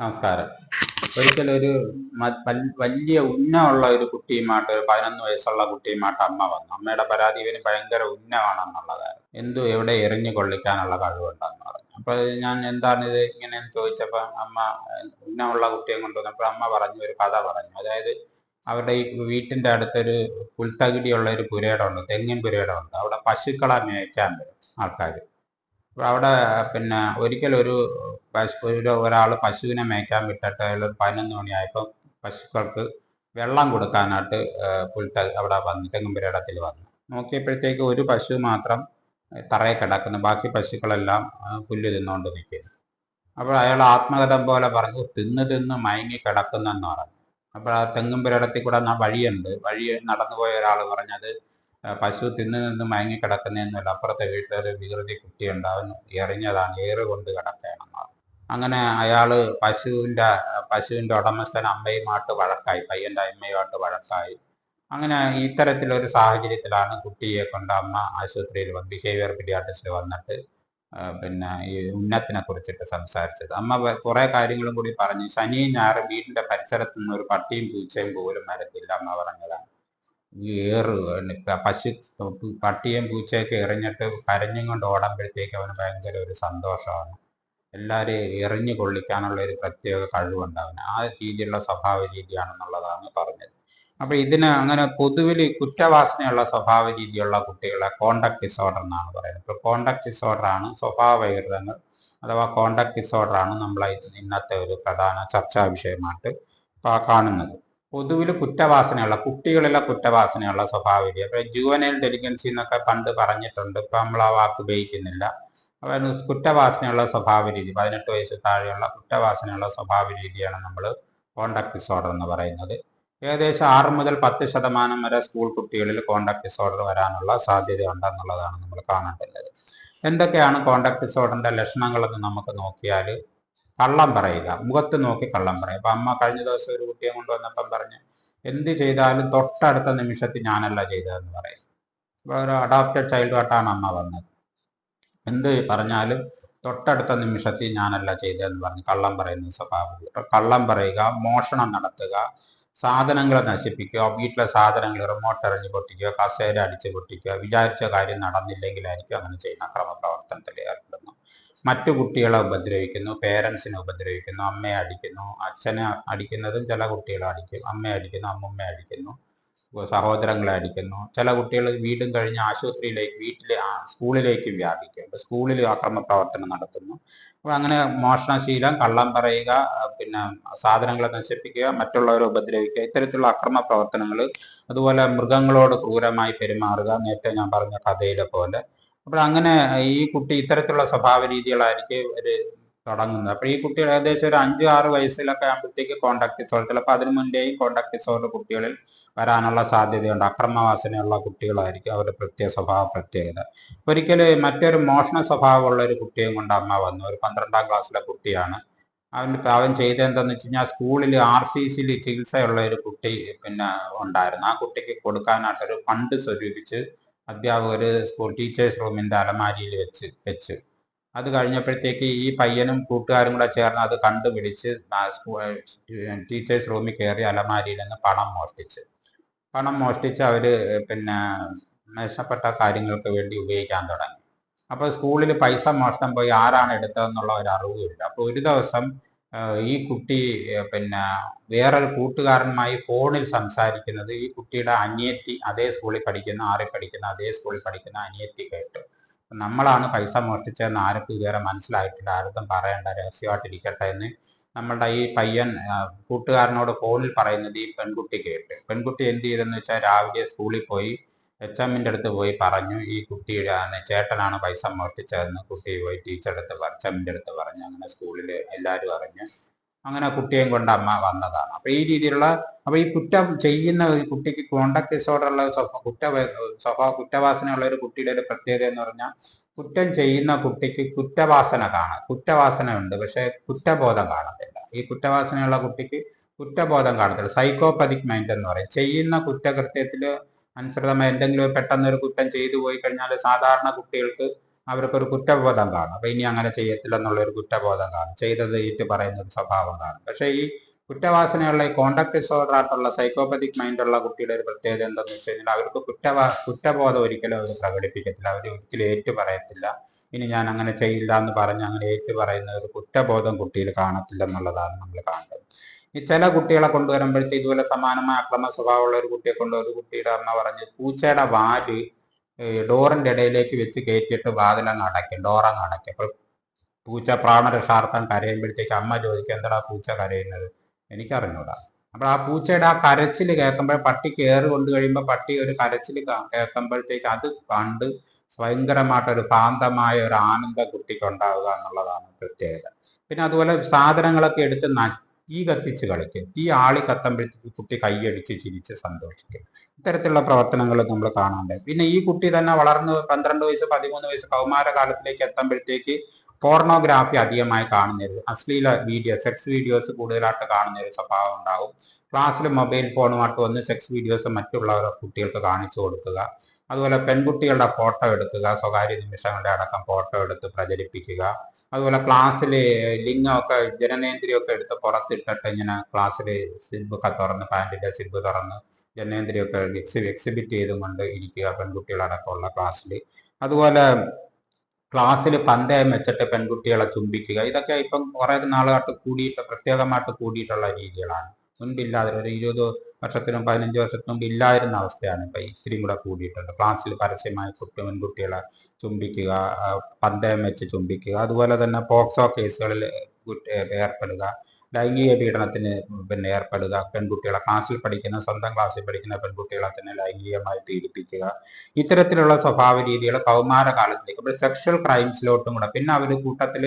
നമസ്കാരം. ഒരിക്കലൊരു ഒരു വലിയ ഉന്നമുള്ള ഒരു കുട്ടിയുമായിട്ട് ഒരു പതിനൊന്ന് വയസ്സുള്ള കുട്ടിയുമായിട്ട് അമ്മ വന്നു. അമ്മയുടെ പരാതി ഇവന് ഭയങ്കര ഉന്നമാണെന്നുള്ളതായിരുന്നു എന്തു എവിടെ എറിഞ്ഞു കൊള്ളിക്കാനുള്ള കഴിവുണ്ടെന്ന് പറഞ്ഞു. അപ്പൊ ഞാൻ എന്താണ് ഇത് ഇങ്ങനെയെന്ന് ചോദിച്ചപ്പോ അമ്മ ഉന്നമുള്ള കുട്ടിയെ കൊണ്ടുവന്നപ്പോൾ അമ്മ പറഞ്ഞു ഒരു കഥ പറഞ്ഞു. അതായത് അവരുടെ ഈ വീട്ടിന്റെ അടുത്തൊരു പുൽത്തകിടിയുള്ള ഒരു പുരയിടമുണ്ട് തെങ്ങിൻ പുരയിടമുണ്ട്. അവിടെ പശുക്കളെ മേയ്ക്കാൻ വരും ആൾക്കാർ. അവിടെ പിന്നെ ഒരിക്കലൊരു പശു ഒരു ഒരാൾ പശുവിനെ മേയ്ക്കാൻ വിട്ടിട്ട് ഒരു പതിനൊന്ന് മണിയായപ്പോൾ പശുക്കൾക്ക് വെള്ളം കൊടുക്കാനായിട്ട് പുൽത്ത അവിടെ വന്നു തെങ്ങുംപുരയിടത്തിൽ വന്നു. നോക്കിയപ്പോഴത്തേക്ക് ഒരു പശു മാത്രം തറയെ കിടക്കുന്നു. ബാക്കി പശുക്കളെല്ലാം പുല്ല് തിന്നുകൊണ്ട് നിൽക്കുന്നു അപ്പോൾ അയാൾ ആത്മകഥം പോലെ പറഞ്ഞു തിന്ന് തിന്ന് മയങ്ങി കിടക്കുന്നെന്ന് പറഞ്ഞു. അപ്പോൾ ആ തെങ്ങുംപുരയിടത്തിൽ കൂടെ വഴിയുണ്ട്. വഴി നടന്നു പോയ ഒരാൾ പറഞ്ഞത് പശു തിന്നു നിന്ന് മയങ്ങി കിടക്കുന്നതെന്നല്ല അപ്പുറത്തെ വീട്ടിലൊരു വികൃതി കുട്ടി അവൻ എറിഞ്ഞതാണ് ഏറ് കൊണ്ട് കിടക്കണം അങ്ങനെ അയാൾ പശുവിന്റെ പശുവിന്റെ ഉടമസ്ഥൻ അമ്മയുമായിട്ട് വഴക്കായി പയ്യന്റെ അമ്മയുമായിട്ട് വഴക്കായി. അങ്ങനെ ഇത്തരത്തിലൊരു സാഹചര്യത്തിലാണ് കുട്ടിയെ കൊണ്ട് അമ്മ ആശുപത്രിയിൽ ബിഹേവിയർ പീഡിയാട്രിസ്റ്റിൽ വന്നിട്ട് പിന്നെ ഈ ഉന്നത്തിനെ കുറിച്ചിട്ട് സംസാരിച്ചത്. അമ്മ കുറെ കാര്യങ്ങളും കൂടി പറഞ്ഞു. ശനിയും ഞായറും വീടിന്റെ പരിസരത്ത് നിന്ന് ഒരു പട്ടിയും പൂച്ചയും പോലും വരത്തില്ല അമ്മ പറഞ്ഞതാണ്. ഈ ഏറ് പശു പട്ടിയും പൂച്ചയൊക്കെ എറിഞ്ഞിട്ട് കരഞ്ഞും കൊണ്ട് ഓടുമ്പോഴത്തേക്ക് അവന് ഭയങ്കര ഒരു സന്തോഷമാണ്. എല്ലാവരെയും എറിഞ്ഞു കൊള്ളിക്കാനുള്ള ഒരു പ്രത്യേക കഴിവുണ്ട് ആ രീതിയിലുള്ള സ്വഭാവ രീതിയാണെന്നുള്ളതാണ് പറഞ്ഞത്. അപ്പൊ ഇതിന് അങ്ങനെ പൊതുവിൽ കുറ്റവാസനയുള്ള സ്വഭാവ രീതിയുള്ള കുട്ടികളെ കോണ്ടക്ട് ഡിസോർഡർ എന്നാണ് പറയുന്നത്. ഇപ്പൊ കോണ്ടക്ട് ഡിസോർഡർ ആണ് സ്വഭാവ വൈകൃതങ്ങൾ അഥവാ കോണ്ടക്ട് ഡിസോർഡർ ആണ് നമ്മളെ ഇന്നത്തെ ഒരു പ്രധാന ചർച്ചാ വിഷയമായിട്ട് കാണുന്നത്. പൊതുവിൽ കുറ്റവാസനയുള്ള കുട്ടികളിലെ കുറ്റവാസനയുള്ള സ്വഭാവ രീതി അപ്പൊ ജുവനൽ ഡെലിഗൻസി എന്നൊക്കെ പണ്ട് പറഞ്ഞിട്ടുണ്ട്. ഇപ്പൊ നമ്മൾ ആ വാക്ക് ഉപയോഗിക്കുന്നില്ല. അപ്പൊ കുറ്റവാസനയുള്ള സ്വഭാവ രീതി പതിനെട്ട് വയസ്സ് താഴെയുള്ള കുറ്റവാസനയുള്ള സ്വഭാവ രീതിയാണ് നമ്മൾ കോണ്ടാക്ട് ഡിസോർഡർ എന്ന് പറയുന്നത്. ഏകദേശം ആറ് മുതൽ പത്ത് ശതമാനം വരെ സ്കൂൾ കുട്ടികളിൽ കോണ്ടാക്ട് ഡിസോർഡർ വരാനുള്ള സാധ്യത ഉണ്ടെന്നുള്ളതാണ് നമ്മൾ കാണേണ്ടത്. എന്തൊക്കെയാണ് കോണ്ടക്ട് ഡിസോർഡറിന്റെ ലക്ഷണങ്ങളെന്ന് നമുക്ക് നോക്കിയാൽ കള്ളം പറയുക. മുഖത്ത് നോക്കി കള്ളം പറയുക. അപ്പൊ അമ്മ കഴിഞ്ഞ ദിവസം ഒരു കുട്ടിയെ കൊണ്ടുവന്നപ്പം പറഞ്ഞു എന്ത് ചെയ്താലും തൊട്ടടുത്ത നിമിഷത്തിൽ ഞാനല്ല ചെയ്തതെന്ന് പറയും. ഒരു അഡോപ്റ്റഡ് ചൈൽഡുമായിട്ടാണ് അമ്മ വന്നത്. എന്ത് പറഞ്ഞാലും തൊട്ടടുത്ത നിമിഷത്തിൽ ഞാനല്ല ചെയ്തതെന്ന് പറഞ്ഞ് കള്ളം പറയുന്ന സ്വഭാവം. കള്ളം പറയുക മോഷണം നടത്തുക സാധനങ്ങളെ നശിപ്പിക്കുക വീട്ടിലെ സാധനങ്ങൾ റിമോട്ട് എറിഞ്ഞ് പൊട്ടിക്കുക കസേര അടിച്ച് പൊട്ടിക്കുക വിചാരിച്ച കാര്യം നടന്നില്ലെങ്കിലായിരിക്കും അങ്ങനെ ചെയ്യുന്ന ക്രമപ്രവർത്തനത്തിൽ ഏർപ്പെടുന്നു മറ്റു കുട്ടികളെ ഉപദ്രവിക്കുന്നു പേരൻസിനെ ഉപദ്രവിക്കുന്നു അമ്മയെ അടിക്കുന്നു അച്ഛനെ അടിക്കുന്നതും ചില കുട്ടികളെ അടിക്കും അമ്മയെ അടിക്കുന്നു അമ്മമ്മയെ അടിക്കുന്നു സഹോദരങ്ങളെ അടിക്കുന്നു. ചില കുട്ടികൾ വീടും കഴിഞ്ഞ് ആശുപത്രിയിലേക്ക് വീട്ടിലെ സ്കൂളിലേക്കും വ്യാപിക്കും. അപ്പൊ സ്കൂളിൽ അക്രമ പ്രവർത്തനം നടത്തുന്നു. അപ്പൊ അങ്ങനെ മോഷണശീലം കള്ളം പറയുക പിന്നെ സാധനങ്ങളെ നശിപ്പിക്കുക മറ്റുള്ളവരെ ഉപദ്രവിക്കുക ഇത്തരത്തിലുള്ള അക്രമ പ്രവർത്തനങ്ങൾ അതുപോലെ മൃഗങ്ങളോട് ക്രൂരമായി പെരുമാറുക നേരത്തെ ഞാൻ പറഞ്ഞ കഥയിലെ പോലെ. അപ്പോൾ അങ്ങനെ ഈ കുട്ടി ഇത്തരത്തിലുള്ള സ്വഭാവ രീതികളായിരിക്കും ഒരു തുടങ്ങുന്നത്. അപ്പൊ ഈ കുട്ടികൾ ഏകദേശം ഒരു അഞ്ച് ആറ് വയസ്സിലൊക്കെ ആകുമ്പോഴത്തേക്ക് കോണ്ടാക്ട് ഡിസോർഡർ ചിലപ്പോൾ അതിനു മുന്നേയും കോണ്ടാക്ട് ഡിസോർഡർ കുട്ടികളിൽ വരാനുള്ള സാധ്യതയുണ്ട്. അക്രമവാസനയുള്ള കുട്ടികളായിരിക്കും അവരുടെ പ്രത്യേക സ്വഭാവ പ്രത്യേകത. ഒരിക്കലും മറ്റൊരു മോഷണ സ്വഭാവമുള്ള ഒരു കുട്ടിയും കൊണ്ട് അമ്മ വന്നു. ഒരു പന്ത്രണ്ടാം ക്ലാസ്സിലെ കുട്ടിയാണ്. അവൻ അവൻ ചെയ്തെന്താന്ന് വെച്ച് കഴിഞ്ഞാൽ സ്കൂളിൽ ആർ സി സിയിൽ ചികിത്സയുള്ള ഒരു കുട്ടി പിന്നെ ഉണ്ടായിരുന്നു. ആ കുട്ടിക്ക് കൊടുക്കാനായിട്ടൊരു ഫണ്ട് സ്വരൂപിച്ച് അധ്യാപകർ സ്കൂൾ ടീച്ചേഴ്സ് റൂമിന്റെ അലമാരിയിൽ വെച്ച് വെച്ച്. അത് കഴിഞ്ഞപ്പോഴത്തേക്ക് ഈ പയ്യനും കൂട്ടുകാരും കൂടെ ചേർന്ന് അത് കണ്ടുപിടിച്ച് ടീച്ചേഴ്സ് റൂമിൽ കയറി അലമാരിയിൽ നിന്ന് പണം മോഷ്ടിച്ച്. പണം മോഷ്ടിച്ച് അവർ പിന്നെ മെച്ചപ്പെട്ട കാര്യങ്ങൾക്ക് വേണ്ടി ഉപയോഗിക്കാൻ തുടങ്ങി. അപ്പോൾ സ്കൂളിൽ പൈസ മോഷണം പോയി ആരാണ് എടുത്തതെന്നുള്ള ഒരു അറിവുമില്ല അപ്പോൾ ഒരു ദിവസം ഈ കുട്ടി പിന്നെ വേറൊരു കൂട്ടുകാരനുമായി ഫോണിൽ സംസാരിക്കുന്നത് ഈ കുട്ടിയുടെ അനിയത്തി അതേ സ്കൂളിൽ പഠിക്കുന്ന ആറിൽ പഠിക്കുന്ന അതേ സ്കൂളിൽ പഠിക്കുന്ന അനിയത്തി കേട്ടു. നമ്മളാണ് പൈസ മോഷ്ടിച്ചതെന്ന് ആർക്കും ഇതുവരെ മനസ്സിലായിട്ടില്ല. ആർക്കും പറയേണ്ട രഹസ്യമായിട്ടിരിക്കട്ടെ എന്ന് നമ്മളുടെ ഈ പയ്യൻ കൂട്ടുകാരനോട് ഫോണിൽ പറയുന്നത് ഈ പെൺകുട്ടി കേട്ട്. പെൺകുട്ടി എന്ത് ചെയ്തെന്ന് വെച്ചാൽ രാവിലെ സ്കൂളിൽ പോയി എച്ച് എമ്മിന്റെ അടുത്ത് പോയി പറഞ്ഞു ഈ കുട്ടിയുടെ ചേട്ടനാണ് പൈസ മോഷ്ടിച്ചതെന്ന് കുട്ടി പോയി ടീച്ചറുടെ അടുത്ത് എച്ച് എമ്മിന്റെ അടുത്ത് പറഞ്ഞു. അങ്ങനെ സ്കൂളിൽ എല്ലാവരും അറിഞ്ഞു. അങ്ങനെ കുട്ടിയെയും കൊണ്ട് അമ്മ വന്നതാണ്. അപ്പൊ ഈ രീതിയിലുള്ള അപ്പൊ ഈ കുറ്റം ചെയ്യുന്ന ഒരു കുട്ടിക്ക് കോണ്ടാക്ട് ഡിസോർഡർ ഉള്ള കുറ്റ സ്വഭാവ കുറ്റവാസനയുള്ള ഒരു കുട്ടിയുടെ ഒരു പ്രത്യേകത എന്ന് പറഞ്ഞാൽ കുറ്റം ചെയ്യുന്ന കുട്ടിക്ക് കുറ്റവാസന കാണാം. കുറ്റവാസന ഉണ്ട് പക്ഷെ കുറ്റബോധം കാണത്തില്ല. ഈ കുറ്റവാസനയുള്ള കുട്ടിക്ക് കുറ്റബോധം കാണത്തില്ല. സൈക്കോപതിക് മൈൻഡ് എന്ന് പറയും. ചെയ്യുന്ന കുറ്റകൃത്യത്തിൽ അനുസൃതമായി എന്തെങ്കിലും പെട്ടെന്ന് ഒരു കുറ്റം ചെയ്തു പോയി കഴിഞ്ഞാൽ സാധാരണ കുട്ടികൾക്ക് അവർക്കൊരു കുറ്റബോധം കാണും. അപ്പൊ ഇനി അങ്ങനെ ചെയ്യത്തില്ല എന്നുള്ള ഒരു കുറ്റബോധം കാണും. ചെയ്തത് ഏറ്റു പറയുന്ന ഒരു സ്വഭാവം കാണും. പക്ഷേ ഈ കുറ്റവാസനയുള്ള ഈ കോണ്ടാക്ട് ഡിസോർഡർ ആയിട്ടുള്ള സൈക്കോപതിക് മൈൻഡുള്ള കുട്ടിയുടെ ഒരു പ്രത്യേകത എന്താണെന്ന് വെച്ച് കഴിഞ്ഞാൽ അവർക്ക് കുറ്റവാ കുറ്റബോധം ഒരിക്കലും അവർ പ്രകടിപ്പിക്കത്തില്ല. അവർ ഒരിക്കലും ഏറ്റു പറയത്തില്ല. ഇനി ഞാൻ അങ്ങനെ ചെയ്യില്ല എന്ന് പറഞ്ഞ് അങ്ങനെ ഏറ്റു പറയുന്ന ഒരു കുറ്റബോധം കുട്ടിയിൽ കാണത്തില്ല എന്നുള്ളതാണ് നമ്മൾ കാണേണ്ടത് ഈ ചില കുട്ടികളെ കൊണ്ടുവരുമ്പോഴത്തെ ഇതുപോലെ സമാനമായ അക്രമ സ്വഭാവമുള്ള ഒരു കുട്ടിയെ കൊണ്ട് ഒരു കുട്ടിയുടെ അമ്മ പറഞ്ഞ് പൂച്ചയുടെ വാൽ ഡോറിന്റെ ഇടയിലേക്ക് വെച്ച് കയറ്റിയിട്ട് വാതിലങ്ങ് അടയ്ക്കും ഡോറങ്ങ് അടയ്ക്കും. അപ്പൊ പൂച്ച പ്രാണരക്ഷാർത്ഥം കരയുമ്പോഴത്തേക്ക് അമ്മ ചോദിക്കും എന്താടാ പൂച്ച കരയുന്നത്? എനിക്കറിഞ്ഞൂടാ. അപ്പോൾ ആ പൂച്ചയുടെ ആ കരച്ചിൽ കേൾക്കുമ്പോൾ പട്ടി കയറി കൊണ്ടു കഴിയുമ്പോൾ പട്ടി ഒരു കരച്ചിൽ കേൾക്കുമ്പോഴത്തേക്ക് അത് കണ്ട് ഭയങ്കരമായിട്ടൊരു ഭാന്തമായ ഒരു ആനന്ദം കുട്ടിക്ക് ഉണ്ടാവുക എന്നുള്ളതാണ് പ്രത്യേകത. പിന്നെ അതുപോലെ സാധനങ്ങളൊക്കെ എടുത്ത് നശ് തീ കത്തിച്ച് കളിക്കും. തീ ആളി കത്തുമ്പോഴത്തേക്ക് കുട്ടി കൈയടിച്ച് ചിരിച്ച് സന്തോഷിക്കും. ഇത്തരത്തിലുള്ള പ്രവർത്തനങ്ങൾ നമ്മൾ കാണാണ്ട് പിന്നെ ഈ കുട്ടി തന്നെ വളർന്ന് പന്ത്രണ്ട് വയസ്സ് പതിമൂന്ന് വയസ്സ് കൗമാര കാലത്തിലേക്ക് എത്തുമ്പോഴത്തേക്ക് പോർണോഗ്രാഫി അധികമായി കാണുന്നൊരു അശ്ലീല വീഡിയോ സെക്സ് വീഡിയോസ് കൂടുതലായിട്ട് കാണുന്ന ഒരു സ്വഭാവം ഉണ്ടാകും ക്ലാസ്സിൽ മൊബൈൽ ഫോണുമായിട്ട് വന്ന് സെക്സ് വീഡിയോസ് മറ്റുള്ള കുട്ടികൾക്ക് കാണിച്ചു കൊടുക്കുക. അതുപോലെ പെൺകുട്ടികളുടെ ഫോട്ടോ എടുക്കുക സ്വകാര്യ നിമിഷങ്ങളുടെ അടക്കം ഫോട്ടോ എടുത്ത് പ്രചരിപ്പിക്കുക. അതുപോലെ ക്ലാസ്സിൽ ലിംഗമൊക്കെ ജനനേന്ദ്രിയൊക്കെ എടുത്ത് പുറത്തിട്ടിട്ട് ഇങ്ങനെ ക്ലാസ്സിൽ സിൽബൊക്കെ തുറന്ന് പാന്റിന്റെ സിബ് തുറന്ന് ജനനേന്ദ്രിയൊക്കെ എക്സി എക്സിബിറ്റ് ചെയ്തുകൊണ്ട് ഇരിക്കുക പെൺകുട്ടികളടക്കമുള്ള ക്ലാസ്സിൽ അതുപോലെ ക്ലാസ്സിൽ പന്തയം വെച്ചിട്ട് പെൺകുട്ടികളെ ചുംബിക്കുക. ഇതൊക്കെ ഇപ്പം കുറേ നാളുകാട്ട് കൂടിയിട്ട് പ്രത്യേകമായിട്ട് കൂടിയിട്ടുള്ള രീതികളാണ്. മുൻപില്ലാതെ ഒരു ഇരുപത് വർഷത്തിനും പതിനഞ്ച് വർഷത്തിനും മുമ്പ് ഇല്ലായിരുന്ന അവസ്ഥയാണ് ഇപ്പൊ ഇത്തിരിയും കൂടെ കൂടിയിട്ടുണ്ട് ക്ലാസ്സിൽ പരസ്യമായി കുട്ടി പെൺകുട്ടികളെ ചുംബിക്കുക പന്തയം വെച്ച് ചുംബിക്കുക അതുപോലെ തന്നെ പോക്സോ കേസുകളിൽ ഏർപ്പെടുക ലൈംഗിക പീഡനത്തിന് പിന്നെ ഏർപ്പെടുക പെൺകുട്ടികളെ ക്ലാസ്സിൽ പഠിക്കുന്ന സ്വന്തം ക്ലാസ്സിൽ പഠിക്കുന്ന പെൺകുട്ടികളെ തന്നെ ലൈംഗികമായി പീഡിപ്പിക്കുക ഇത്തരത്തിലുള്ള സ്വഭാവ രീതികൾ കൗമാര കാലത്തിലേക്ക് സെക്ഷൽ ക്രൈംസിലോട്ടും കൂടെ പിന്നെ അവർ കൂട്ടത്തിൽ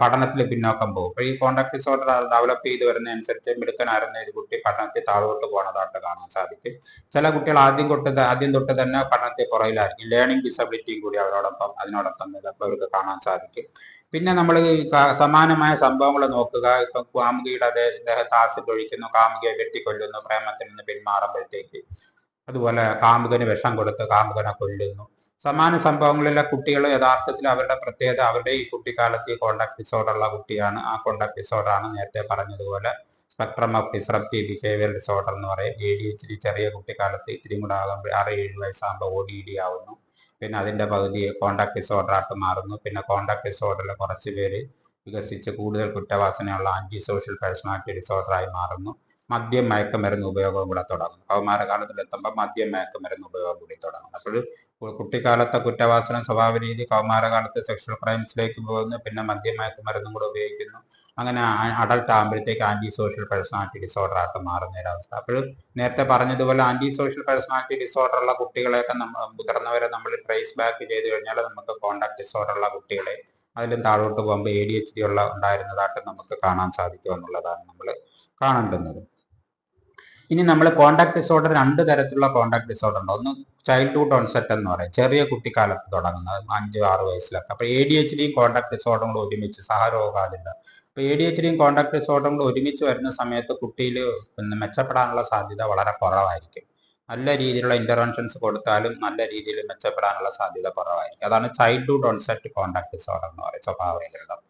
പഠനത്തിൽ പിന്നോക്കം പോകും. അപ്പോൾ ഈ കോണ്ടാക്ട് ഡിസോർഡർ ഡെവലപ്പ് ചെയ്ത് വരുന്നതനുസരിച്ച് മിടുക്കനായിരുന്ന ഒരു കുട്ടി പഠനത്തിൽ താഴോട്ട് പോകുന്നതായിട്ട് കാണാൻ സാധിക്കും. ചില കുട്ടികൾ ആദ്യം തൊട്ട് ആദ്യം തൊട്ട് തന്നെ പഠനത്തിൽ പുറകിലായിരിക്കും. ലേണിംഗ് ഡിസബിലിറ്റിയും കൂടി അവരോടൊപ്പം അതിനോടൊപ്പം ഇതൊക്കെ അവർക്ക് കാണാൻ സാധിക്കും. പിന്നെ നമ്മൾ സമാനമായ സംഭവങ്ങൾ നോക്കുക. ഇപ്പൊ കാമുകിയുടെ ദേഹത്ത് ആസിഡ് ഒഴിക്കുന്നു കാമുകിയെ വെട്ടിക്കൊല്ലുന്നു പ്രേമത്തിൽ നിന്ന് പിന്മാറുമ്പോഴത്തേക്ക് അതുപോലെ കാമുകന് വിഷം കൊടുത്ത് കാമുകനെ കൊല്ലുന്നു. സമാന സംഭവങ്ങളിലെ കുട്ടികൾ യഥാർത്ഥത്തിൽ അവരുടെ പ്രത്യേകത അവരുടെ ഈ കുട്ടിക്കാലത്ത് ഈ കോണ്ടാക്ട് ഡിസോർഡർ ഉള്ള കുട്ടിയാണ്. ആ കോണ്ടാക്ട് ഡിസോർഡർ ആണ് നേരത്തെ പറഞ്ഞതുപോലെ spectrum of disruptive behaviour disorder എന്ന് പറയും. എ ഡി എച്ച് ഡി ചെറിയ കുട്ടിക്കാലത്ത് ഇത്തിരി കൂടെ ആകുമ്പോൾ ആറ് ഏഴ് വയസ്സാകുമ്പോൾ ഒ ഡി ഡി ആവുന്നു. പിന്നെ അതിന്റെ പകുതി കോണ്ടാക്ട് ഡിസോർഡർ ആയിട്ട് മാറുന്നു. പിന്നെ കോണ്ടാക്ട് ഡിസോർഡറിൽ കുറച്ച് പേര് വികസിച്ച് കൂടുതൽ കുറ്റവാസനയുള്ള ആന്റി സോഷ്യൽ പേഴ്സണാലിറ്റി ഡിസോർഡറായി മാറുന്നു. മദ്യം മയക്കുമരുന്ന് ഉപയോഗം കൂടെ തുടങ്ങും. കൗമാരകാലത്തിൽ എത്തുമ്പോൾ മദ്യം മയക്കുമരുന്ന് ഉപയോഗം കൂടി തുടങ്ങും. അപ്പോൾ കുട്ടിക്കാലത്തെ കുറ്റവാസന സ്വഭാവ രീതി കൗമാരകാലത്ത് സെക്ഷൽ ക്രൈംസിലേക്ക് പോകുന്നു. പിന്നെ മദ്യം മയക്കുമരുന്നും കൂടെ ഉപയോഗിക്കുന്നു. അങ്ങനെ അഡൾട്ട് ആകുമ്പോഴത്തേക്ക് ആന്റി സോഷ്യൽ പേഴ്സണാലിറ്റി ഡിസോർഡർ ആയിട്ട് മാറുന്ന ഒരു അവസ്ഥ. അപ്പോൾ നേരത്തെ പറഞ്ഞതുപോലെ ആന്റി സോഷ്യൽ പേഴ്സണാലിറ്റി ഡിസോർഡർ ഉള്ള കുട്ടികളെയൊക്കെ നമ്മൾ മുതിർന്നവരെ നമ്മൾ ട്രേസ് ബാക്ക് ചെയ്ത് കഴിഞ്ഞാൽ നമുക്ക് കോണ്ടാക്ട് ഡിസോർഡർ ഉള്ള കുട്ടികളെ അതിലും താഴോട്ട് പോകുമ്പോൾ എ ഡി എച്ച് ഡി ഉള്ള ഉണ്ടായിരുന്നതായിട്ട് നമുക്ക് കാണാൻ സാധിക്കും എന്നുള്ളതാണ് നമ്മൾ കാണേണ്ടുന്നത്. ഇനി നമ്മൾ കോണ്ടാക്ട് ഡിസോർഡർ രണ്ട് തരത്തിലുള്ള കോണ്ടാക്ട് ഡിസോർഡർ ഉണ്ട്. ഒന്ന് ചൈൽഡ്ഹുഡ് ഓൺസെറ്റ് എന്ന് പറയും. ചെറിയ കുട്ടിക്കാലത്ത് തുടങ്ങുന്നത്. അഞ്ച് ആറ് വയസ്സിലൊക്കെ. അപ്പൊ എ ഡി എച്ച് ഡിയും കോണ്ടാക്ട് ഡിസോർഡറും ഒരുമിച്ച് സഹരോഗാതില്ല അപ്പൊ എ ഡി എച്ച് ഡിയും കോണ്ടാക്ട് ഡിസോർഡറും ഒരുമിച്ച് വരുന്ന സമയത്ത് കുട്ടിയിൽ പിന്നെ മെച്ചപ്പെടാനുള്ള സാധ്യത വളരെ കുറവായിരിക്കും. നല്ല രീതിയിലുള്ള ഇന്റർവെൻഷൻസ് കൊടുത്താലും നല്ല രീതിയിൽ മെച്ചപ്പെടാനുള്ള സാധ്യത കുറവായിരിക്കും. അതാണ് ചൈൽഡ്ഹുഡ് ഓൺസെറ്റ് കോണ്ടാക്ട് ഡിസോർഡർ എന്ന് പറയും സ്വഭാവരഹിതം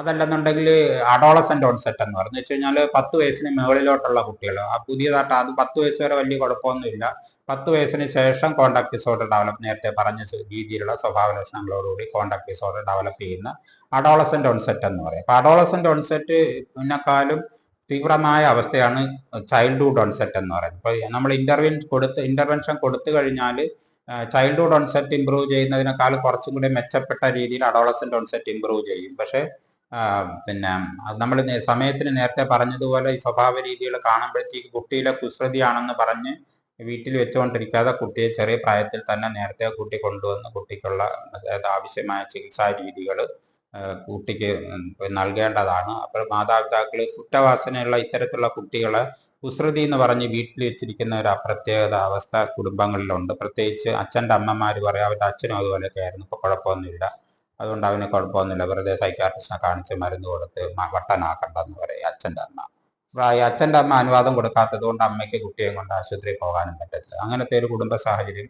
അതല്ലെന്നുണ്ടെങ്കിൽ അഡോളസെന്റ് ഓൺസെറ്റ് എന്ന് പറഞ്ഞു. വെച്ച് കഴിഞ്ഞാൽ പത്ത് വയസ്സിന് മുകളിലോട്ടുള്ള കുട്ടികൾ ആ പുതിയതായിട്ട് അത് പത്ത് വയസ്സ് വരെ വലിയ കുഴപ്പമൊന്നുമില്ല. പത്ത് വയസ്സിന് ശേഷം കോണ്ടാക്ട് ഡിസോർഡർ ഡെവലപ്പ് നേരത്തെ പറഞ്ഞ രീതിയിലുള്ള സ്വഭാവ ലക്ഷണങ്ങളോടുകൂടി കോണ്ടാക്ട് ഡിസോർഡർ ഡെവലപ്പ് ചെയ്യുന്ന അഡോളസെന്റ് ഓൺസെറ്റ് എന്ന് പറയും. അപ്പൊ അഡോളസെന്റ് ഓൺസെറ്റ് ഇതിനേക്കാളും തീവ്രമായ അവസ്ഥയാണ് ചൈൽഡ്ഹുഡ് ഓൺസെറ്റ് എന്ന് പറയുന്നത്. ഇപ്പൊ നമ്മൾ ഇന്റർവെൻ കൊടുത്ത് ഇന്റർവെൻഷൻ കൊടുത്തു കഴിഞ്ഞാൽ ചൈൽഡ്ഹുഡ് ഓൺസെറ്റ് ഇമ്പ്രൂവ് ചെയ്യുന്നതിനേക്കാൾ കുറച്ചും കൂടി മെച്ചപ്പെട്ട രീതിയിൽ അഡോളസെന്റ് ഓൺസെറ്റ് ഇമ്പ്രൂവ് ചെയ്യും. പക്ഷേ പിന്നെ നമ്മൾ സമയത്തിന് നേരത്തെ പറഞ്ഞതുപോലെ ഈ സ്വഭാവ രീതികൾ കാണുമ്പോഴത്തേക്ക് കുട്ടിയിലെ കുസൃതിയാണെന്ന് പറഞ്ഞ് വീട്ടിൽ വെച്ചുകൊണ്ടിരിക്കാതെ കുട്ടിയെ ചെറിയ പ്രായത്തിൽ തന്നെ നേരത്തെ കുട്ടി കൊണ്ടുവന്ന് കുട്ടിക്കുള്ള അതായത് ആവശ്യമായ ചികിത്സാ രീതികൾ കുട്ടിക്ക് നൽകേണ്ടതാണ്. അപ്പോൾ മാതാപിതാക്കൾ കുറ്റവാസനയുള്ള ഇത്തരത്തിലുള്ള കുട്ടികളെ കുസൃതി എന്ന് പറഞ്ഞ് വീട്ടിൽ വെച്ചിരിക്കുന്ന ഒരു അപ്രത്യേകത അവസ്ഥ കുടുംബങ്ങളിലുണ്ട്. പ്രത്യേകിച്ച് അച്ഛന്റെ അമ്മമാർ പറയാം അവരുടെ അച്ഛനും അതുപോലെയൊക്കെ ആയിരുന്നു ഇപ്പോൾ കുഴപ്പമൊന്നുമില്ല. അതുകൊണ്ട് അവന് കുഴപ്പമൊന്നുമില്ല. വെറുതെ സൈക്കാട്രിസ്റ്റിനെ കാണിച്ച് മരുന്ന് കൊടുത്ത് വട്ടനാക്കണ്ടെന്ന് പറയും അച്ഛന്റെ അമ്മ. ഈ അച്ഛന്റെ അമ്മ അനുവാദം കൊടുക്കാത്തത് കൊണ്ട് അമ്മയ്ക്ക് കുട്ടിയെ കൊണ്ട് ആശുപത്രിയിൽ പോകാനും പറ്റത്തില്ല. അങ്ങനത്തെ ഒരു കുടുംബ സാഹചര്യം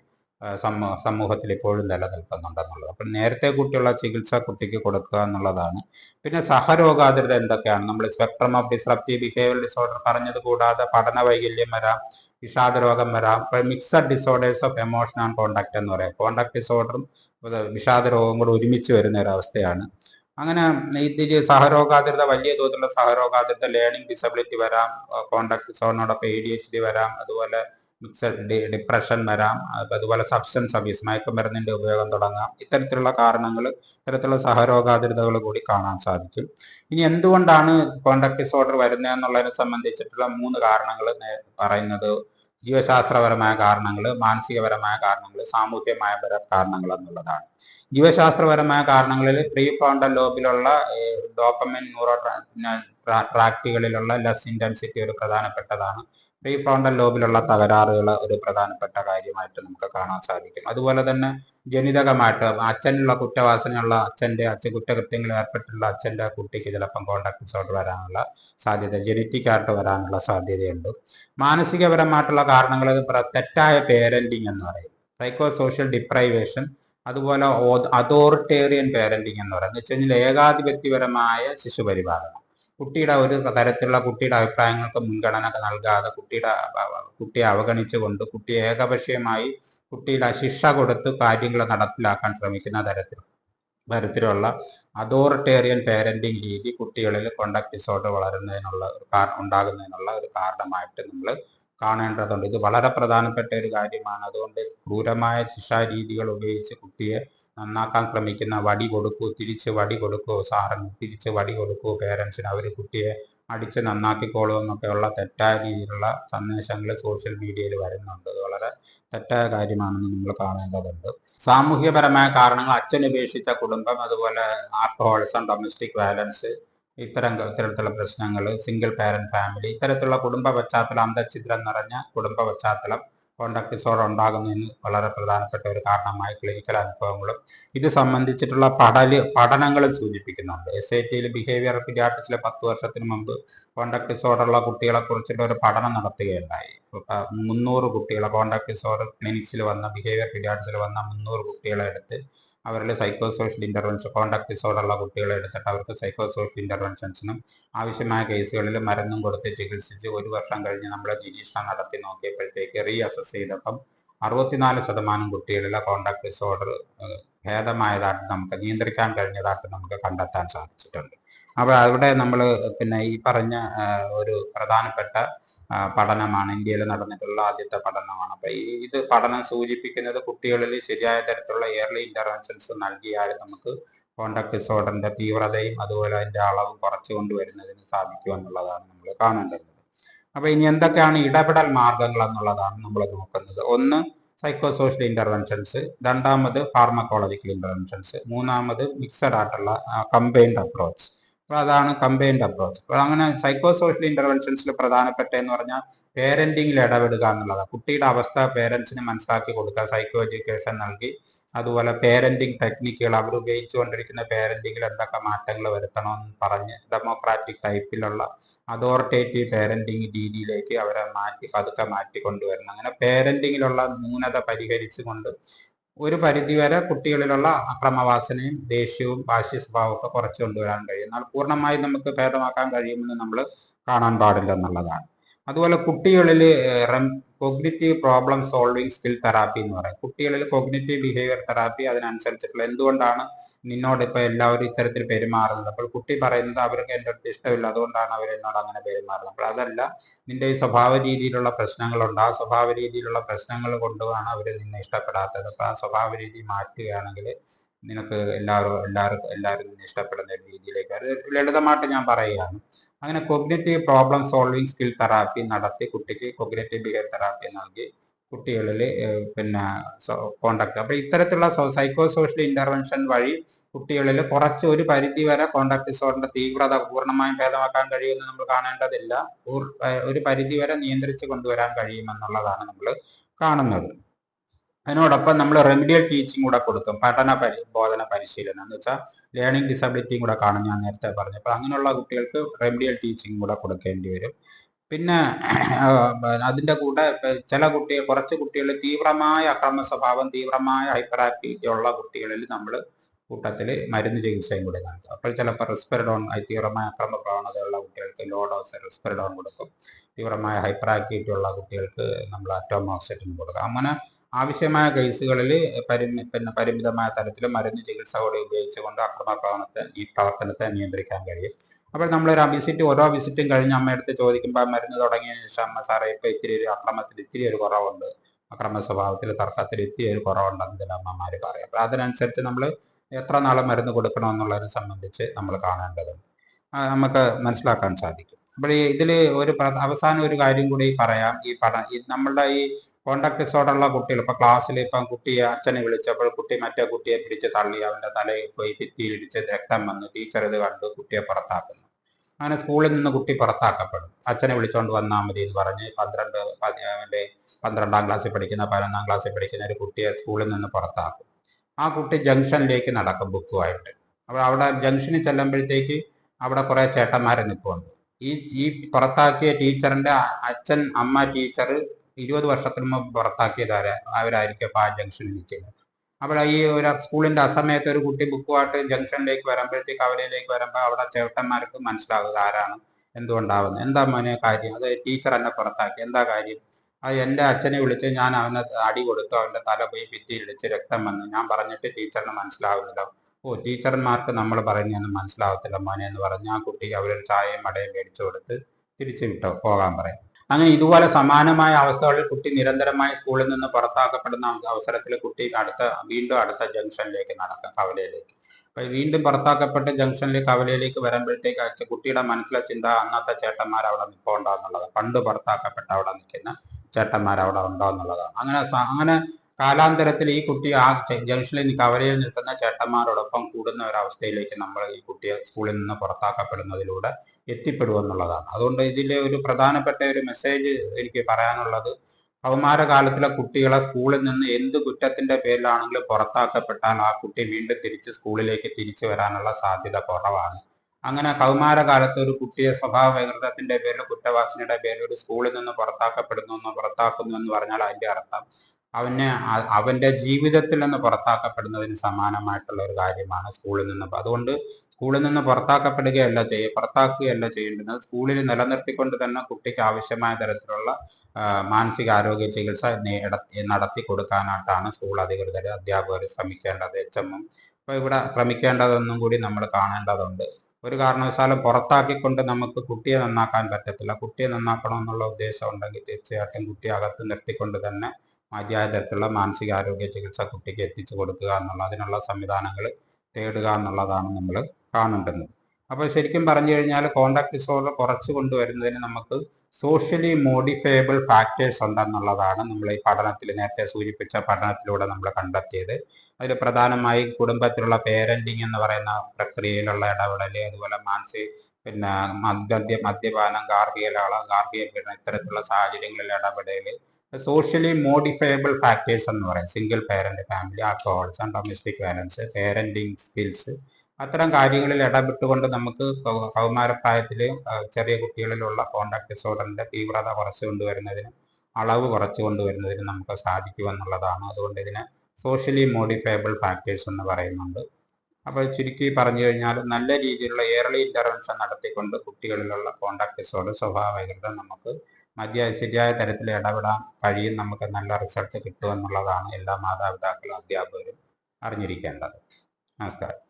സമൂഹ സമൂഹത്തിൽ ഇപ്പോഴും നിലനിൽക്കുന്നുണ്ടെന്നുള്ളത് അപ്പം നേരത്തെ കുട്ടിയുള്ള ചികിത്സ കുട്ടിക്ക് കൊടുക്കുക എന്നുള്ളതാണ്. പിന്നെ സഹരോഗാതിരത എന്തൊക്കെയാണ്? നമ്മൾ spectrum of disruptive behaviour disorder പറഞ്ഞത് കൂടാതെ പഠന വൈകല്യം വരാം. വിഷാദ രോഗം വരാം. Mixed disorders of emotion and conduct എന്ന് പറയാം കോണ്ടാക്ട് ഡിസോർഡറും വിഷാദ രോഗവും കൂടെ ഒരുമിച്ച് വരുന്ന ഒരു അവസ്ഥയാണ്. അങ്ങനെ ഇതിൽ സഹരോഗാതിരത വലിയ തോതിലുള്ള സഹരോഗാതിരത ലേണിംഗ് ഡിസബിലിറ്റി വരാം കോണ്ടാക്ട് ഡിസോർഡറിനോടൊപ്പം എ ഡി എച്ച് ഡി വരാം അതുപോലെ മിക്സഡ് ഡിപ്രഷൻ വരാം അതുപോലെ സബ്സ്റ്റൻസ് അബ്യൂസ് മയക്കുമരുന്നിന്റെ ഉപയോഗം തുടങ്ങാം. ഇത്തരത്തിലുള്ള കാരണങ്ങൾ ഇത്തരത്തിലുള്ള സഹരോഗാതിരതകൾ കൂടി കാണാൻ സാധിക്കും. ഇനി എന്തുകൊണ്ടാണ് കോണ്ടക്ട് ഡിസോർഡർ വരുന്നത് എന്നുള്ളതിനെ സംബന്ധിച്ചിട്ടുള്ള മൂന്ന് കാരണങ്ങൾ പറയുന്നത്. ജീവശാസ്ത്രപരമായ കാരണങ്ങൾ മാനസികപരമായ കാരണങ്ങൾ സാമൂഹ്യമായ കാരണങ്ങൾ എന്നുള്ളതാണ്. ജീവശാസ്ത്രപരമായ കാരണങ്ങളിൽ പ്രീ ഫ്രോണ്ടൽ ലോബിലുള്ള ഡോപ്പമിൻ ന്യൂറോ ട്രാക്റ്റുകളിലുള്ള ലെസ് ഇന്റൻസിറ്റി ഒരു പ്രധാനപ്പെട്ടതാണ്. പ്രീ ഫ്രോണ്ടൽ ലോബിലുള്ള തകരാറുകൾ ഒരു പ്രധാനപ്പെട്ട കാര്യമായിട്ട് നമുക്ക് കാണാൻ സാധിക്കും. അതുപോലെ തന്നെ ജനിതകമായിട്ട് അച്ഛനുള്ള കുറ്റവാസനയുള്ള അച്ഛന്റെ അച്ഛൻ കുറ്റകൃത്യങ്ങളിൽ ഏർപ്പെട്ടുള്ള അച്ഛന്റെ കുട്ടിക്ക് ചിലപ്പം കോണ്ടാക്ട് ഡിസോർഡർ വരാനുള്ള സാധ്യത ജനറ്റിക് ആയിട്ട് വരാനുള്ള സാധ്യതയുണ്ട്. മാനസികപരമായിട്ടുള്ള കാരണങ്ങൾ തെറ്റായ പേരന്റിങ് എന്ന് പറയും. സൈക്കോ സോഷ്യൽ ഡിപ്രൈവേഷൻ അതുപോലെ അതോറിറ്റേറിയൻ പേരന്റിങ് എന്ന് പറയുന്നത് വെച്ച് കഴിഞ്ഞാൽ ഏകാധിപത്യപരമായ ശിശുപരിപാലനം. കുട്ടിയുടെ ഒരു തരത്തിലുള്ള കുട്ടിയുടെ അഭിപ്രായങ്ങൾക്ക് മുൻഗണന നൽകാതെ കുട്ടിയുടെ കുട്ടിയെ അവഗണിച്ചുകൊണ്ട് കുട്ടിയെ ഏകപക്ഷീയമായി കുട്ടിയുടെ ശിക്ഷ കൊടുത്ത് കാര്യങ്ങൾ നടപ്പിലാക്കാൻ ശ്രമിക്കുന്ന തരത്തിൽ തരത്തിലുള്ള അതോറിറ്റേറിയൻ പേരന്റിങ് രീതി കുട്ടികളിൽ കോണ്ടാക്ട് ഡിസോർഡർ വളരുന്നതിനുള്ള ഉണ്ടാകുന്നതിനുള്ള ഒരു കാരണമായിട്ട് നമ്മൾ കാണേണ്ടതുണ്ട്. ഇത് വളരെ പ്രധാനപ്പെട്ട ഒരു കാര്യമാണ്. അതുകൊണ്ട് ക്രൂരമായ ശിക്ഷാ രീതികൾ ഉപയോഗിച്ച് കുട്ടിയെ നന്നാക്കാൻ ശ്രമിക്കുന്ന വടി കൊടുക്കൂ തിരിച്ച് വടി കൊടുക്കൂ സാറിന് തിരിച്ച് വടി കൊടുക്കൂ പേരൻസിന് അവർ കുട്ടിയെ അടിച്ച് നന്നാക്കിക്കോളൂ എന്നൊക്കെയുള്ള തെറ്റായ രീതിയിലുള്ള സന്ദേശങ്ങൾ സോഷ്യൽ മീഡിയയിൽ വരുന്നുണ്ട്. അത് വളരെ തെറ്റായ കാര്യമാണെന്ന് നമ്മൾ കാണേണ്ടതുണ്ട്. സാമൂഹ്യപരമായ കാരണങ്ങൾ അച്ഛൻ ഉപേക്ഷിച്ച കുടുംബം അതുപോലെ ആർട്ടോൾസം ഡൊമസ്റ്റിക് വയലൻസ് ഇത്തരം ഇത്തരത്തിലുള്ള പ്രശ്നങ്ങൾ സിംഗിൾ പാരന്റ് ഫാമിലി ഇത്തരത്തിലുള്ള കുടുംബ പശ്ചാത്തലം അന്തഛിദ്രം നിറഞ്ഞ കുടുംബ പശ്ചാത്തലം കോണ്ടാക്ട് ഡിസോർഡർ ഉണ്ടാകുന്നതിന് വളരെ പ്രധാനപ്പെട്ട ഒരു കാരണമായി ക്ലിനിക്കൽ അനുഭവങ്ങളും ഇത് സംബന്ധിച്ചിട്ടുള്ള പഠന പഠനങ്ങളും സൂചിപ്പിക്കുന്നുണ്ട്. എസ് ഐ ടിയിൽ ബിഹേവിയർ പീഡിയാട്രിക്സിലെ പത്ത് വർഷത്തിന് മുമ്പ് കോണ്ടാക്ട് ഡിസോർഡറുള്ള കുട്ടികളെ കുറിച്ചുള്ള ഒരു പഠനം നടത്തുകയുണ്ടായി. മുന്നൂറ് കുട്ടികളെ കോണ്ടാക്ട് ഡിസോർഡർ ക്ലിനിക്സിൽ വന്ന ബിഹേവിയർ പീഡിയാട്രിക്സിൽ വന്ന മുന്നൂറ് കുട്ടികളെ എടുത്ത് അവരിൽ സൈക്കോ സോഷ്യൽ ഇന്റർവെൻഷൻ കോണ്ടാക്ട് ഡിസോർഡറുള്ള കുട്ടികളെ എടുത്തിട്ട് അവർക്ക് സൈക്കോ സോഷ്യൽ ഇന്റർവെൻഷൻസിനും ആവശ്യമായ കേസുകളിൽ മരുന്നും കൊടുത്ത് ചികിത്സിച്ച് ഒരു വർഷം കഴിഞ്ഞ് നമ്മൾ നിരീക്ഷണം നടത്തി നോക്കിയപ്പോഴത്തേക്ക് റീ അസസ് ചെയ്തപ്പം അറുപത്തിനാല് ശതമാനം കുട്ടികളിലെ കോണ്ടാക്ട് ഡിസോർഡർ ഭേദമായതായിട്ട് നമുക്ക് നിയന്ത്രിക്കാൻ കഴിഞ്ഞതായിട്ട് നമുക്ക് കണ്ടെത്താൻ സാധിച്ചിട്ടുണ്ട്. അപ്പോൾ അവിടെ നമ്മൾ പിന്നെ ഈ പറഞ്ഞ ഒരു പ്രധാനപ്പെട്ട പഠനമാണ്. ഇന്ത്യയിൽ നടന്നിട്ടുള്ള ആദ്യത്തെ പഠനമാണ്. അപ്പൊ ഇത് പഠനം സൂചിപ്പിക്കുന്നത് കുട്ടികളിൽ ശരിയായ തരത്തിലുള്ള ഇയർലി ഇന്റർവെൻഷൻസ് നൽകിയാൽ നമുക്ക് കോണ്ടാക്ട് ഡിസോർഡറിന്റെ തീവ്രതയും അതുപോലെ അതിന്റെ അളവും കുറച്ചു കൊണ്ടുവരുന്നതിന് സാധിക്കും എന്നുള്ളതാണ് നമ്മൾ കാണേണ്ടത്. അപ്പൊ ഇനി എന്തൊക്കെയാണ് ഇടപെടൽ മാർഗങ്ങൾ എന്നുള്ളതാണ് നമ്മൾ നോക്കുന്നത്. ഒന്ന് സൈക്കോസോഷ്യൽ ഇന്റർവെൻഷൻസ് രണ്ടാമത് ഫാർമക്കോളജിക്കൽ ഇന്റർവെൻഷൻസ് മൂന്നാമത് മിക്സഡ് ആയിട്ടുള്ള കമ്പൈൻഡ് അപ്രോച്ച് അപ്പൊ അതാണ് കമ്പൈൻഡ് അപ്രോച്ച് അപ്പൊ അങ്ങനെ സൈക്കോ സോഷ്യൽ ഇന്റർവെൻഷൻസിൽ പ്രധാനപ്പെട്ട എന്ന് പറഞ്ഞാൽ പേരന്റിങ്ങിൽ ഇടപെടുക എന്നുള്ളതാണ് കുട്ടിയുടെ അവസ്ഥ പേരൻസിന് മനസ്സിലാക്കി കൊടുക്കുക സൈക്കോ എഡ്യൂക്കേഷൻ നൽകി. അതുപോലെ പേരന്റിങ് ടെക്നിക്കുകൾ അവർ ഉപയോഗിച്ചുകൊണ്ടിരിക്കുന്ന പേരന്റിങ്ങിൽ എന്തൊക്കെ മാറ്റങ്ങൾ വരുത്തണമെന്ന് പറഞ്ഞ് ഡെമോക്രാറ്റിക് ടൈപ്പിലുള്ള അതോറിറ്റേറ്റീവ് പേരന്റിങ് രീതിയിലേക്ക് അവരെ മാറ്റി പതുക്കെ മാറ്റി കൊണ്ടുവരണം അങ്ങനെ പേരന്റിങ്ങിലുള്ള ന്യൂനത പരിഹരിച്ചുകൊണ്ട് ഒരു പരിധിവരെ കുട്ടികളിലുള്ള അക്രമവാസനയും ദേഷ്യവും വാശി സ്വഭാവവും ഒക്കെ കുറച്ചു കൊണ്ടുവരാൻ കഴിയും. എന്നാൽ പൂർണമായും നമുക്ക് ഭേദമാക്കാൻ കഴിയുമെന്ന് നമ്മൾ കാണാൻ പാടില്ല എന്നുള്ളതാണ്. അതുപോലെ കുട്ടികളിൽ cognitive problem solving skill therapy എന്ന് പറയും. കുട്ടികളിൽ കോഗ്നിറ്റീവ് ബിഹേവിയർ തെറാപ്പി അതിനനുസരിച്ചിട്ടുള്ള എന്തുകൊണ്ടാണ് നിന്നോട് ഇപ്പൊ എല്ലാവരും ഇത്തരത്തിൽ പെരുമാറുന്നത്. അപ്പോൾ കുട്ടി പറയുന്നത് അവർക്ക് എന്റെ അടുത്ത് ഇഷ്ടമില്ല. അതുകൊണ്ടാണ് അവർ എന്നോട് അങ്ങനെ പെരുമാറുന്നത്. അപ്പോൾ അതല്ല നിന്റെ ഈ സ്വഭാവ രീതിയിലുള്ള പ്രശ്നങ്ങളുണ്ട്. ആ സ്വഭാവ രീതിയിലുള്ള പ്രശ്നങ്ങൾ കൊണ്ടുമാണ് അവർ നിന്നെ ഇഷ്ടപ്പെടാത്തത്. അപ്പൊ ആ സ്വഭാവ രീതി മാറ്റുകയാണെങ്കിൽ നിനക്ക് എല്ലാവരും എല്ലാവർക്കും എല്ലാവരും നിന്നെ ഇഷ്ടപ്പെടുന്ന ഒരു രീതിയിലേക്ക് അത് ലളിതമായിട്ട് ഞാൻ പറയുകയാണ്. അങ്ങനെ cognitive problem solving skill therapy നടത്തി കുട്ടിക്ക് കൊഗ്നറ്റീവ് ബിഹേവ് തെറാപ്പി നൽകി കുട്ടികളിൽ പിന്നെ കോണ്ടാക്ട് അപ്പൊ ഇത്തരത്തിലുള്ള സൈക്കോ സോഷ്യൽ ഇന്റർവെൻഷൻ വഴി കുട്ടികളിൽ കുറച്ച് ഒരു പരിധി വരെ കോണ്ടാക്ട് ഡിസോർഡറിന്റെ തീവ്രത പൂർണമായും ഭേദമാക്കാൻ കഴിയുമെന്ന് നമ്മൾ കാണേണ്ടതില്ല. ഒരു പരിധി വരെ നിയന്ത്രിച്ച് കൊണ്ടുവരാൻ കഴിയുമെന്നുള്ളതാണ് നമ്മൾ കാണുന്നത്. അതിനോടൊപ്പം നമ്മൾ റെമഡിയൽ ടീച്ചിങ് കൂടെ കൊടുക്കും. പഠന പരി ബോധന പരിശീലനം. എന്ന് വെച്ചാൽ ലേണിംഗ് ഡിസബിലിറ്റിയും കൂടെ കാണും. ഞാൻ നേരത്തെ പറഞ്ഞു അപ്പൊ അങ്ങനെയുള്ള കുട്ടികൾക്ക് റെമഡിയൽ ടീച്ചിങ് കൂടെ കൊടുക്കേണ്ടി വരും. പിന്നെ അതിന്റെ കൂടെ ചില കുട്ടികൾ കുറച്ച് കുട്ടികൾ തീവ്രമായ അക്രമ സ്വഭാവം തീവ്രമായ ഹൈപ്പർ ആക്ടിവിറ്റി ഉള്ള കുട്ടികളിൽ നമ്മൾ കൂട്ടത്തിൽ മരുന്ന് ചികിത്സയും കൂടി നൽകും അപ്പോൾ ചിലപ്പോൾ റിസ്പെറഡോൺ തീവ്രമായ അക്രമ പ്രവണതയുള്ള കുട്ടികൾക്ക് ലോ ഡോസ് റിസ്പെറഡോൺ കൊടുക്കും. തീവ്രമായ ഹൈപ്പർ ആക്ടിവിറ്റി ഉള്ള കുട്ടികൾക്ക് നമ്മൾ അറ്റോമോക്സിറ്റിൻ കൊടുക്കും. അങ്ങനെ ആവശ്യമായ കേസുകളിൽ പരിമി പിന്നെ പരിമിതമായ തരത്തിൽ മരുന്ന് ചികിത്സ കൂടി ഉപയോഗിച്ചുകൊണ്ട് അക്രമ പ്രവണത്തെ ഈ പ്രവർത്തനത്തെ നിയന്ത്രിക്കാൻ കഴിയും. അപ്പോൾ നമ്മൾ ഒരു വിസിറ്റ് ഓരോ വിസിറ്റും കഴിഞ്ഞ് അമ്മയടുത്ത് ചോദിക്കുമ്പോൾ മരുന്ന് തുടങ്ങിയ ശേഷം അമ്മ സാറേ ഇപ്പോൾ ഇത്തിരി ഒരു അക്രമത്തിൽ ഇത്തിരി ഒരു കുറവുണ്ട്. അക്രമ സ്വഭാവത്തിൽ തർക്കത്തിൽ ഇത്തിരി ഒരു കുറവുണ്ടെന്ന് ചില അമ്മമാർ പറയും. അപ്പോൾ അതിനനുസരിച്ച് നമ്മൾ എത്ര നാളെ മരുന്ന് കൊടുക്കണമെന്നുള്ളതിനെ സംബന്ധിച്ച് നമ്മൾ കാണേണ്ടതുണ്ട്. നമുക്ക് മനസ്സിലാക്കാൻ സാധിക്കും. അപ്പോൾ ഈ ഇതിൽ ഒരു അവസാനം ഒരു കാര്യം കൂടി പറയാം. ഈ പഠ ഈ നമ്മളുടെ ഈ കോണ്ടാക്ട് ഡിസോർഡർ ഉള്ള കുട്ടികൾ ഇപ്പൊ ക്ലാസ്സിൽ ഇപ്പം കുട്ടിയെ അച്ഛനെ വിളിച്ചപ്പോൾ കുട്ടി മറ്റേ കുട്ടിയെ പിടിച്ച് തള്ളി അവന്റെ തലയിൽ പോയി ഭിത്തിയിലിടിച്ച് രക്തം വന്ന് ടീച്ചർ ഇത് കണ്ട് കുട്ടിയെ പുറത്താക്കുന്നു. അങ്ങനെ സ്കൂളിൽ നിന്ന് കുട്ടി പുറത്താക്കപ്പെടും. അച്ഛനെ വിളിച്ചോണ്ട് വന്നാൽ മതി എന്ന് പറഞ്ഞ് പന്ത്രണ്ട് അവന്റെ പന്ത്രണ്ടാം ക്ലാസ്സിൽ പഠിക്കുന്ന പതിനൊന്നാം ക്ലാസ്സിൽ പഠിക്കുന്ന ഒരു കുട്ടിയെ സ്കൂളിൽ നിന്ന് പുറത്താക്കും. ആ കുട്ടി ജംഗ്ഷനിലേക്ക് നടക്കും ബുക്കുമായിട്ട്. അപ്പോൾ അവിടെ ജംഗ്ഷനിൽ ചെല്ലുമ്പോഴത്തേക്ക് അവിടെ കുറേ ചേട്ടന്മാരെ നിൽപ്പുണ്ട്. ഈ ഈ പുറത്താക്കിയ ടീച്ചറിന്റെ അച്ഛൻ അമ്മ ടീച്ചർ ഇരുപത് വർഷത്തിന് മുമ്പ് പുറത്താക്കിയതാരെ അവരായിരിക്കും ആ ജംഗ്ഷനിൽ നിൽക്കുന്നത്. അപ്പോൾ ഈ ഒരു സ്കൂളിന്റെ അസമയത്ത് ഒരു കുട്ടി ബുക്കുമായിട്ട് ജംഗ്ഷനിലേക്ക് വരുമ്പോഴത്തേക്ക് കവലയിലേക്ക് വരുമ്പോൾ അവിടെ ചേട്ടന്മാർക്ക് മനസ്സിലാവുക ആരാണ് എന്തുകൊണ്ടാവുന്നത് എന്താ മോനെ കാര്യം? അത് ടീച്ചർ എന്നെ പുറത്താക്കി എന്താ കാര്യം? അത് എന്റെ അച്ഛനെ വിളിച്ച് ഞാൻ അവനെ അടി കൊടുത്തു അവന്റെ തല പോയി ഭിത്തിയിലിടിച്ച് രക്തം വന്നു. ഞാൻ പറഞ്ഞിട്ട് ടീച്ചറിന് മനസ്സിലാവുന്നില്ല. ഓ ടീച്ചർമാർക്ക് നമ്മൾ പറഞ്ഞൊന്നും മനസ്സിലാവത്തില്ല മോനെ എന്ന് പറഞ്ഞ് ആ കുട്ടി അവരൊരു ചായയും മടയും മേടിച്ചു കൊടുത്ത് തിരിച്ചു വിട്ടോ പോകാൻ പറയും. അങ്ങനെ ഇതുപോലെ സമാനമായ അവസ്ഥകളിൽ കുട്ടി നിരന്തരമായി സ്കൂളിൽ നിന്ന് പുറത്താക്കപ്പെടുന്ന അവസരത്തിൽ കുട്ടി അടുത്ത വീണ്ടും അടുത്ത ജംഗ്ഷനിലേക്ക് നടക്കാം കവലയിലേക്ക്. അപ്പൊ വീണ്ടും പുറത്താക്കപ്പെട്ട് ജംഗ്ഷനിൽ കവലയിലേക്ക് വരുമ്പോഴത്തേക്ക് കുട്ടിയുടെ മനസ്സിലെ ചിന്ത അന്നത്തെ ചേട്ടന്മാർ അവിടെ നിൽപ്പുണ്ടോ എന്നുള്ളത് പണ്ട് പുറത്താക്കപ്പെട്ട അവിടെ നിൽക്കുന്ന ചേട്ടന്മാർ അവിടെ ഉണ്ടോ എന്നുള്ളതാണ് അങ്ങനെ അങ്ങനെ കാലാന്തരത്തിൽ ഈ കുട്ടി ആ ജംഗ്ഷനിൽ കവലയിൽ നിൽക്കുന്ന ചേട്ടന്മാരോടൊപ്പം കൂടുന്ന ഒരവസ്ഥയിലേക്ക് നമ്മൾ ഈ കുട്ടിയെ സ്കൂളിൽ നിന്ന് പുറത്താക്കപ്പെടുന്നതിലൂടെ എത്തിപ്പെടുമെന്നുള്ളതാണ് അതുകൊണ്ട് ഇതിലെ ഒരു പ്രധാനപ്പെട്ട ഒരു മെസ്സേജ് എനിക്ക് പറയാനുള്ളത് കൗമാരകാലത്തിലെ കുട്ടികളെ സ്കൂളിൽ നിന്ന് എന്ത് കുറ്റത്തിന്റെ പേരിലാണെങ്കിലും പുറത്താക്കപ്പെട്ടാൽ ആ കുട്ടി വീണ്ടും തിരിച്ച് സ്കൂളിലേക്ക് തിരിച്ചു വരാനുള്ള സാധ്യത കുറവാണ്. അങ്ങനെ കൗമാരകാലത്ത് ഒരു കുട്ടിയെ സ്വഭാവ വൈകൃതത്തിന്റെ പേരിൽ കുറ്റവാസനയുടെ പേരിൽ ഒരു സ്കൂളിൽ നിന്ന് പുറത്താക്കപ്പെടുന്നു പുറത്താക്കുന്നു എന്ന് പറഞ്ഞാൽ അതിന്റെ അർത്ഥം അവനെ അവന്റെ ജീവിതത്തിൽ നിന്ന് പുറത്താക്കപ്പെടുന്നതിന് സമാനമായിട്ടുള്ള ഒരു കാര്യമാണ് സ്കൂളിൽ നിന്ന്. അതുകൊണ്ട് സ്കൂളിൽ നിന്ന് പുറത്താക്കപ്പെടുകയല്ല ചെയ്യ പുറത്താക്കുകയല്ല ചെയ്യേണ്ടുന്നത്. സ്കൂളിൽ നിലനിർത്തിക്കൊണ്ട് തന്നെ കുട്ടിക്ക് ആവശ്യമായ തരത്തിലുള്ള മാനസികാരോഗ്യ ചികിത്സ നടത്തി കൊടുക്കാനായിട്ടാണ് സ്കൂൾ അധികൃതർ അധ്യാപകർ ശ്രമിക്കേണ്ടത് എച്ച് എമ്മും ഇപ്പൊ ഇവിടെ ശ്രമിക്കേണ്ടതെന്നും കൂടി നമ്മൾ കാണേണ്ടതുണ്ട്. ഒരു കാരണവശാലും പുറത്താക്കിക്കൊണ്ട് നമുക്ക് കുട്ടിയെ നന്നാക്കാൻ പറ്റത്തില്ല. കുട്ടിയെ നന്നാക്കണമെന്നുള്ള ഉദ്ദേശം ഉണ്ടെങ്കിൽ തീർച്ചയായിട്ടും കുട്ടിയെ അകത്ത് നിർത്തിക്കൊണ്ട് തന്നെ മതിയായ തരത്തിലുള്ള മാനസികാരോഗ്യ ചികിത്സ കുട്ടിക്ക് എത്തിച്ചു കൊടുക്കുക എന്നുള്ള അതിനുള്ള സംവിധാനങ്ങൾ തേടുക എന്നുള്ളതാണ് നമ്മൾ കാണേണ്ടത് അപ്പോൾ ശരിക്കും പറഞ്ഞു കഴിഞ്ഞാൽ കോണ്ടാക്ട് ഡിസോർഡർ കുറച്ച് കൊണ്ടുവരുന്നതിന് നമുക്ക് സോഷ്യലി മോഡിഫയബിൾ ഫാക്ടേഴ്സ് ഉണ്ടെന്നുള്ളതാണ് നമ്മൾ ഈ പഠനത്തിൽ നേരത്തെ സൂചിപ്പിച്ച പഠനത്തിലൂടെ നമ്മൾ കണ്ടെത്തിയത്. അതിൽ പ്രധാനമായി കുടുംബത്തിലുള്ള പേരന്റിങ് എന്ന് പറയുന്ന പ്രക്രിയയിലുള്ള ഇടപെടൽ അതുപോലെ മാനസിക പിന്നെ മദ്യ മദ്യപാനം ഗാർഹിക ഗാർഹിക പീഡനം ഇത്തരത്തിലുള്ള സാഹചര്യങ്ങളിൽ ഇടപെടൽ സോഷ്യലി മോഡിഫയബിൾ ഫാക്ടേഴ്സ് എന്ന് പറയും. Single parent family alcohols domestic violence parenting skills അത്തരം കാര്യങ്ങളിൽ ഇടപെട്ടുകൊണ്ട് നമുക്ക് കൗമാരപ്രായത്തിൽ ചെറിയ കുട്ടികളിലുള്ള കോണ്ടാക്ട് ഡിസോർഡറിന്റെ തീവ്രത കുറച്ചു കൊണ്ടുവരുന്നതിന് അളവ് കുറച്ചു കൊണ്ടുവരുന്നതിന് നമുക്ക് സാധിക്കുമെന്നുള്ളതാണ് അതുകൊണ്ട് ഇതിനെ സോഷ്യലി മോഡിഫയബിൾ ഫാക്ടേഴ്സ് എന്ന് പറയുന്നുണ്ട്. അപ്പോൾ ചുരുക്കി പറഞ്ഞു കഴിഞ്ഞാൽ നല്ല രീതിയിലുള്ള ഏർലി ഇന്റർവെൻഷൻ നടത്തിക്കൊണ്ട് കുട്ടികളിലുള്ള കോണ്ടാക്ട് ഡിസോർഡർ സ്വഭാവ നമുക്ക് മതിയായ ശരിയായ തരത്തിൽ ഇടപെടാൻ കഴിയും. നമുക്ക് നല്ല റിസൾട്ട് കിട്ടുമെന്നുള്ളതാണ് എല്ലാ മാതാപിതാക്കളും അധ്യാപകരും അറിഞ്ഞിരിക്കേണ്ടത്. നമസ്കാരം.